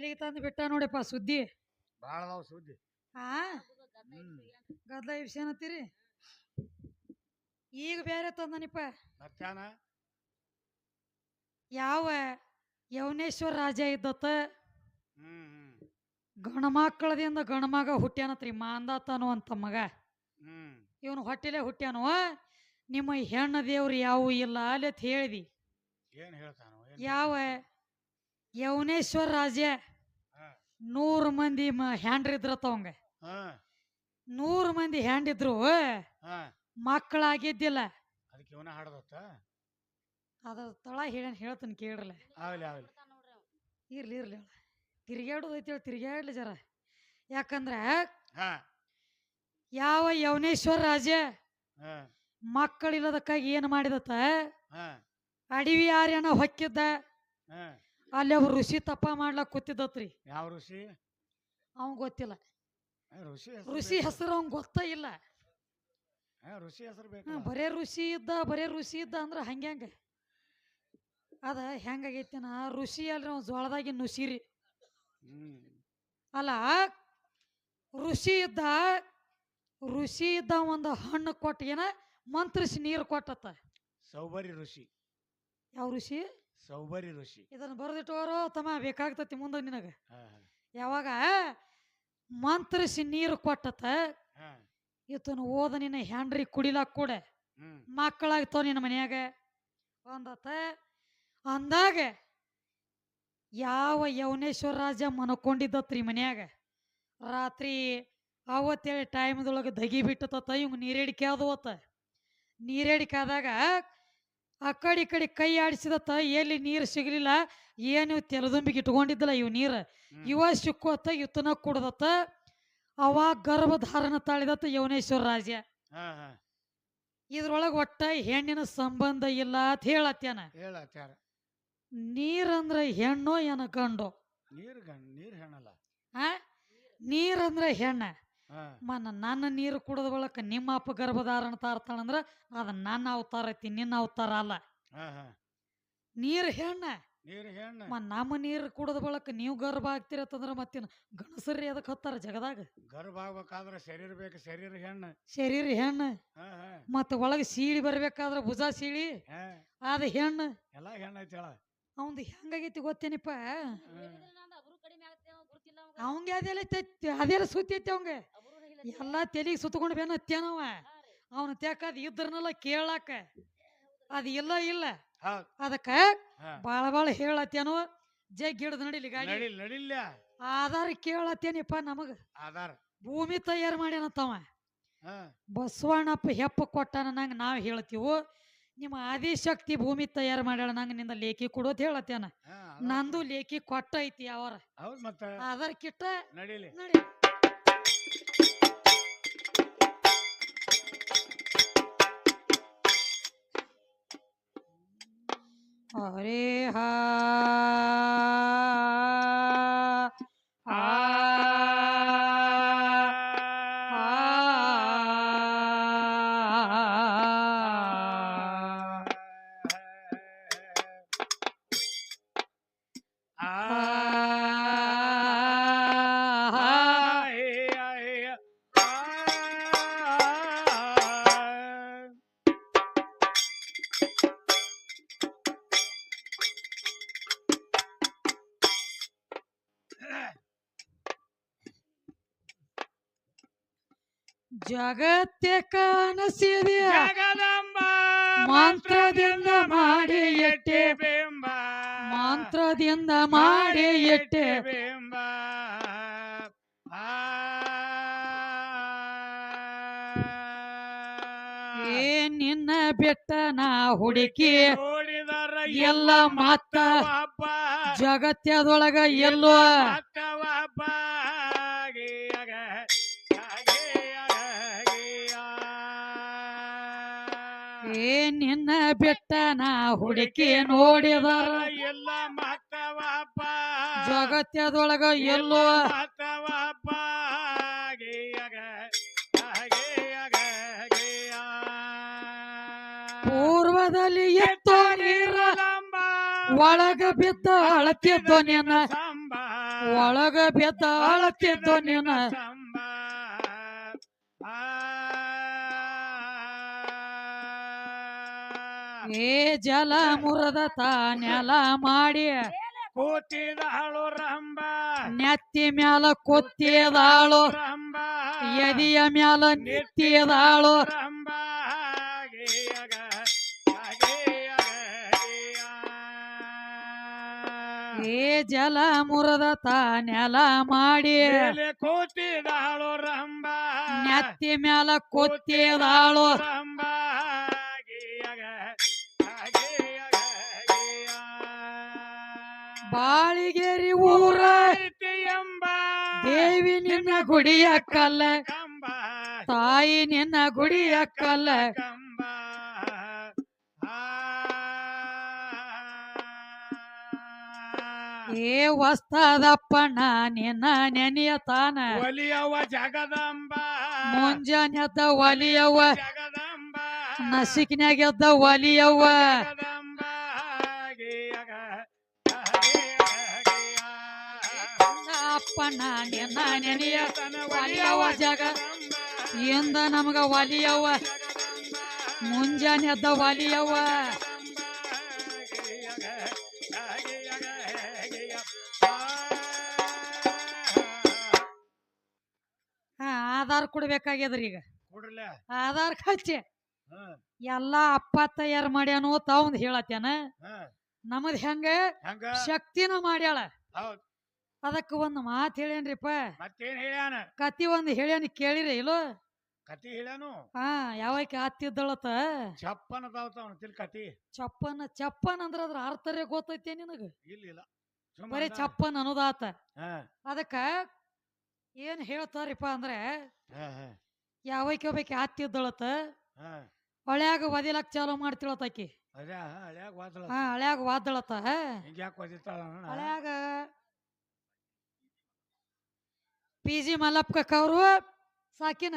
ಶಾಲೆಗೆ ತಂದು ಬಿಟ್ಟ ನೋಡಪ್ಪ ಸುದ್ದಿ. ಭಾಳ ಅದಾವ ಸುದ್ದಿ. ಆ ಗದ್ಲ ಈಗ ಬೇರೆ ತಂದನಿಪ್ಪ. ಯಾವ ಯವನೇಶ್ವರ ರಾಜ ಇದ್ದತ್ತ? ಹ್ಮ್ ಗಣಮಕ್ಕಳದಿಂದ ಗಣಮಗ ಹುಟ್ಟ್ಯಾನತ್ರಿ ಮಾಂದಾತನು ಅಂತ ಮಗ. ಹ್ಮ್. ಇವನು ಹೊಟ್ಟೆಲೆ ಹುಟ್ಟ್ಯಾನು ನಿಮ್ಮ ಹೆಣ್ಣ ದೇವ್ರು ಯಾವು ಇಲ್ಲ ಅಲ್ಲಿ ಹೇಳಿದಿ. ಏನ್ ಹೇಳ್ತಾನೋ ಯಾವ ಯವನೇಶ್ವರ ರಾಜ? ಹಾ ನೂರು ಮಂದಿ ಹ್ಯಾಂಡ್ರ್ ಇದ್ರ ಅವಂಗ. ನೂರು ಮಂದಿ ಹ್ಯಾಂಡ್ ಇದ್ರು ಮಕ್ಕಳಾಗಿದ್ದಿಲ್ಲ. ಅದಕ್ಕೆ ಇವನ ಹಾಡದತ್ತ? ಅದ ತಳ ಹೇಳೇನ್ ಹೇಳ್ತಾನೆ ಕೇಳ್ರಲ್ಲ ಆಗಲಿ ಆಗಲಿ. ಇರ್ಲಿ ಇರ್ಲಿ ಹೇಳ ತಿರ್ಗ್ಯಾಡೋದು ಐತಿ ತಿರ್ಗ್ಯಾಡ್ಲಿ ಜರ. ಯಾಕಂದ್ರ ಯಾವ ಯವನೇಶ್ವರ ರಾಜ ಮಕ್ಕಳಿಲ್ಲದಕ್ಕಾಗಿ ಏನು ಮಾಡಿದತ್ತ? ಅಡವಿ ಯಾರ್ಯನ ಹೊಕ್ಕಿದ್ದ ಅಲ್ಲಿ ಅವ್ರು ಋಷಿ ತಪ್ಪ ಮಾಡ್ಲಕ್ ಕೂತಿದ್ದತ್ರಿ. ಯಾವ ಋಷಿ? ಅವ್ ಗೊತ್ತಿಲ್ಲ. ಏ, ಋಷಿ ಹೆಸರು ಋಷಿ ಹೆಸರು ಅವಂಗ ಗೊತ್ತ ಇಲ್ಲ. ಋಷಿ ಹೆಸರು ಹಾ, ಬರೇ ಋಷಿ ಇದ್ದ ಬರೇ ಋಷಿ ಇದ್ದ ಅಂದ್ರ ಹಂಗ್ಯಾಂಗ ಅದ ಹೆಂಗಾಗೈತಿ ನಾ ಋಷಿ ಅಲ್ರಿ ಅವ್ ಜೋಳದಾಗಿ ನುಸಿರಿ ಹ್ಮ್. ಅಲ್ಲ ಋಷಿ ಇದ್ದ ಋಷಿ ಇದ್ದ ಒಂದು ಹಣ್ಣು ಕೊಟ್ಟ ಏನ? ಮಂತ್ರಿಸಿ ನೀರು ಕೊಟ್ಟತ್ತ. ಸೌಬರಿ ಋಷಿ. ಯಾವ ಋಷಿ? ಸೌಬರಿ ಋಷಿ. ಇದನ್ನ ಬರೆದಿಟ್ಟವರು ತಮ್ಮ ಬೇಕಾಗ್ತತಿ ಮುಂದೆ ನಿನಗ. ಯಾವಾಗ ಮಂತ್ರಿಸಿ ನೀರು ಕೊಟ್ಟತ ಇತನು ಈತನ ಓದ ನಿನ್ನ ಹ್ಯಾಂಡ್ರಿ ಕುಡಿಲಾಕ್ ಕೂಡ. ಮಕ್ಕಳಾಗ್ತಾವ ನಿನ್ನ ಮನೆಯಾಗ. ಒಂದತ ಅಂದಾಗ ಯಾವ ಯವನೇಶ್ವರ ರಾಜ ಮನಕೊಂಡಿದ್ದತ್ರಿ ಮನ್ಯಾಗ. ರಾತ್ರಿ ಅವತ್ತೇಳಿ ಟೈಮ್ದೊಳಗೆ ದಗಿ ಬಿಟ್ಟತತ್ತ ಇವಂಗೆ ನೀರೇಡಿಕೆ ಆದವತ್ತ ನೀರೇಡಿಕೆ ಆದಾಗ ಆ ಕಡೆ ಈ ಕಡೆ ಕೈ ಆಡಿಸಿದತ್ತ ಎಲ್ಲಿ ನೀರು ಸಿಗಲಿಲ್ಲ ಏನು ತೆಲದುಂಬಿಗೆ ಇಟ್ಕೊಂಡಿದ್ದಲ್ಲ ಇವ್ ನೀರು. ಇವ ಸಿಕ್ಕೋತ ಇತನ ಕುಡ್ದತ್ತ ಅವ ಗರ್ಭಧಾರಣ ತಾಳಿದತ್ತ ಯವನೇಶ್ವರ ರಾಜ ಇದ್ರೊಳಗ ಒಟ್ಟ ಹೆಣ್ಣಿನ ಸಂಬಂಧ ಇಲ್ಲ ಅಂತ ಹೇಳತ್ಯಾನ. ಹೇಳತ್ತಾರ ನೀರಂದ್ರ ಹೆಣ್ಣು ಏನ ಗಂಡು ನೀರು ನೀರ್ ನೀರು ಹೆಣ್ಣಲ್ಲ ಆ? ನೀರಂದ್ರ ಹೆಣ್ಣ. ಹಾ. ಮನ್ನ ನನ್ನ ನೀರು ಕುಡಿದೊಳಕ ಬಳಕ ನಿಮ್ಮ ಅಪ್ಪ ಗರ್ಭಧಾರಣ ತಾರ್ತಾಳಂದ್ರ ಅದ ನನ್ನ ಅವತಾರ ಐತಿ ನಿನ್ನ ಅವತಾರ ಅಲ್ಲ. ನೀರು ಹೆಣ್ಣ. ನೀರು ಹೆಣ್ಣ. ಮ ನಮ್ಮ ನೀರು ಕುಡದ ಬಳಕ ನೀವು ಗರ್ಭ ಆಗ್ತಿರತ್ತಂದ್ರ ಮತ್ತೇನು ಗಣಸರಿ ಅದಕ್ಕೆ ಹತ್ತಾರ ಜಗದಾಗ. ಗರ್ಭ ಆಗ್ಬೇಕಾದ್ರೆ ಶರೀರ ಬೇಕು ಶರೀರ ಹೆಣ್ಣ. ಶರೀರ ಹೆಣ್ಣ. ಮತ್ತ ಒಳಗೆ ಸೀಳಿ ಬರ್ಬೇಕಾದ್ರ ಭುಜ ಸೀಳಿ. ಅದ ಹೆಣ್ಣು. ಎಲ್ಲ ಹೆಣ್ಣ ಐತಿ ಅವಂದು ಹೆಂಗಾಗೈತಿ ಗೊತ್ತೇನಿಪ್ಪ. ಅವಂಗೆ. ಅದೆಲ್ಲ ಅದೆಲ್ಲ ಸುತ್ತೈತಿ ಅವಂಗ. ಎಲ್ಲ ತೆಲಿಗೆ ಸುತ್ತಕೊಂಡು ಬೇನ ಹತ್ಯಾನವ ಅವನ ತ್ಯಾಕದ್ ಇದ್ರನೆಲ್ಲ ಕೇಳಾಕ. ಅದ ಇಲ್ಲ ಇಲ್ಲ. ಅದಕ್ಕ ಬಾಳ ಬಾಳ ಹೇಳತ್ತೇನೋ ಜಗ್ ಹಿಡ್ದು ನಡಿಲಿ ಗಾಡಿ. ನಡಿಲ್ ನಡಿಲ್ಲ ಆಧಾರ ಕೇಳತ್ತೇನಿಪ್ಪ ನಮಗ. ಆಧಾರ್. ಭೂಮಿ ತಯಾರು ಮಾಡ್ಯಾನತ್ತವ ಬಸವಣ್ಣಪ್ಪ ಹೆಪ್ಪ ಕೊಟ್ಟಾನ ನಂಗೆ ನಾವು ಹೇಳ್ತೀವು ನಿಮ್ಮ ಆದಿಶಕ್ತಿ ಭೂಮಿ ತಯಾರು ಮಾಡ್ಯಾಳ ನಂಗೆ ನಿಂದ ಲೇಖಿ ಕೊಡೋದ್ ಹೇಳತ್ತೇನ ನಂದು ಲೇಖಿ ಕೊಟ್ಟ ಐತಿ ಅವರ ಆಧಾರ್ ಕಿಟ್ಟ ನಡಿಲಿ. ನಡಿ ಹರೇ ಹಾ ಜಗತ್ತೆ ಕಾಣಿಸಿದೆಯ? ಜಗದಂಬ ಮಂತ್ರದಿಂದ ಮಾಡಿ ಎಟ್ಟೆ ಬೆಂಬ ಮಂತ್ರದಿಂದ ಮಾಡಿ ಎಟ್ಟೆ ಬೆಂಬ ಏ ನಿನ್ನ ಬೆಟ್ಟ ನಾ ಹುಡುಕಿ ಎಲ್ಲ ಮಾತ ಜಗತ್ತದೊಳಗ ಜಗತ್ಯದೊಳಗ ಎಲ್ಲೋ ಏ ನಿನ್ನ ಬೆಟ್ಟ ನಾ ಹುಡುಕಿ ನೋಡಿದಾರ. ಎಲ್ಲ ಮತ್ತವಬ್ಬ ಜಗತ್ತದೊಳಗ ಎಲ್ಲೋ ಗೀಯ. ಪೂರ್ವದಲ್ಲಿ ಎತ್ತೋ ನೀರ ಒಳಗ ಬಿದ್ದ ಅಳತಿದ್ದೋ ನಿನ್ನ ಒಳಗ ಬಿದ್ದ ಅಳತಿದ್ದು ನಿನ್ನ ಸಂಬ ಏ ಜಲ ಮುರದ ತಾನೆಲ ಮಾಡಿ ಕೂತಿದಾಳು ರಂಬ ನೆತ್ತಿ ಮ್ಯಾಲ ಕೊತ್ತಿದಾಳು ರಂಬ ಎದಿಯ ಮ್ಯಾಲ ನಿತ್ತಿದಾಳು. ರಂಬ. ಏ ಜಲ ಮುರದ ತಾನೆಲ ಮಾಡಿ. ಕೂತಿದಾಳು ರಂಬ ನೆತ್ತಿ ಮ್ಯಾಲ ಕೊತ್ತಿದಾಳು ರಂಬ ಬಾಳಿಗೇರಿ ಊರ ಎಂಬ ದೇವಿ ನಿನ್ನ ಗುಡಿಯ ಕಲ್ಲ ಕಂಬ ತಾಯಿ ನಿನ್ನ ಗುಡಿಯ ಕಲ್ಲ. ಕಂಬ. ಏ ವಸ್ತದಪ್ಪಣ್ಣ ನಿನ್ನ ನೆನೆಯ ತಾನ ಒಲಿಯವ ಜಗದಂಬ. ಮುಂಜಾನೆದ್ದ ಒಲಿಯವ. ಜಗದಂಬ. ನಸಿಕಿನಾಗೆದ್ದ ಎದ್ದ ಅಪ್ಪಣ್ಣ ನಿನ್ನ ನೆನೆಯ ತನ ಒಲಿಯವ್ವ ಜಗ. ಇಂದ ನಮಗ ಒಲಿಯವ ಮುಂಜಾನೆದ್ದ ಒಲಿಯವ್ವ ಒಲಿಯವ ಆಧಾರ್ ಕೊಡ್ಬೇಕಾಗ್ಯದ್ರಿ ಈಗ. ಆಧಾರ್ ಕಚ್ಚೆ ಹ್ಮ್ ಎಲ್ಲಾ ಅಪ್ಪ ತಯಾರು ಮಾಡ್ಯಾನು ತಾವಂದ್ ಹೇಳತ್ತೇನ? ನಮದ್ ಹೆಂಗ? ಶಕ್ತಿನೂ ಮಾಡ್ಯಾಳ. ಅದಕ್ಕ ಒಂದು ಮಾತು ಹೇಳೇನ್ರಿಪ್ಪ? ಮತ್ತೇನ್ ಹೇಳ್ಯಾನ? ಕತಿ ಒಂದು ಹೇಳ್ಯಾನ ಕೇಳಿರಿ ಇಲ್ಲೋ? ಕತಿ ಹೇಳ್ಯಾನು? ಹಾ ಯಾವಕ್ಕೆ ಹತ್ತಿದ್ದಳತ ಚಪ್ಪನ ತಾವತಾವನ ತಿಲ್ ಕತಿ. ಚಪ್ಪನ್ ಚಪ್ಪನ್ ಅಂದ್ರ ಅದ್ರ ಅರ್ಥರೇ ಗೊತ್ತೈತೆ ನಿನಗ? ಇಲ್ಲ ಇಲ್ಲ. ಬರೀ. ಚಪ್ಪನ್ ಅನ್ನೋದಾತ. ಹಾ. ಅದಕ್ಕ ಏನ್ ಹೇಳ್ತಾರಿಪ್ಪ ಅಂದ್ರೆ ಹಾ ಹಾ. ಯಾವಕ್ಕೆ ಒಬ್ಬಾಕಿ ಹತ್ತಿದ್ದಳತ ಹಾ. ಹೊಳ್ಯಾಗ ಒದಿಲಕ್ ಚಾಲು ಮಾಡ್ತಿಳತಾಕಿ ಅದೇ ಹಳ್ಯಾಗ ವಾದಳ ಹಾ ಹಳ್ಯಾಗ ವಾದಳತ ಹಿಂಗ ಯಾಕೆ ಹಳ್ಯಾಗ ಪಿ ಜಿ ಮಲ್ಲಪ್ಪ ಅವರು ಸಾಕಿನ.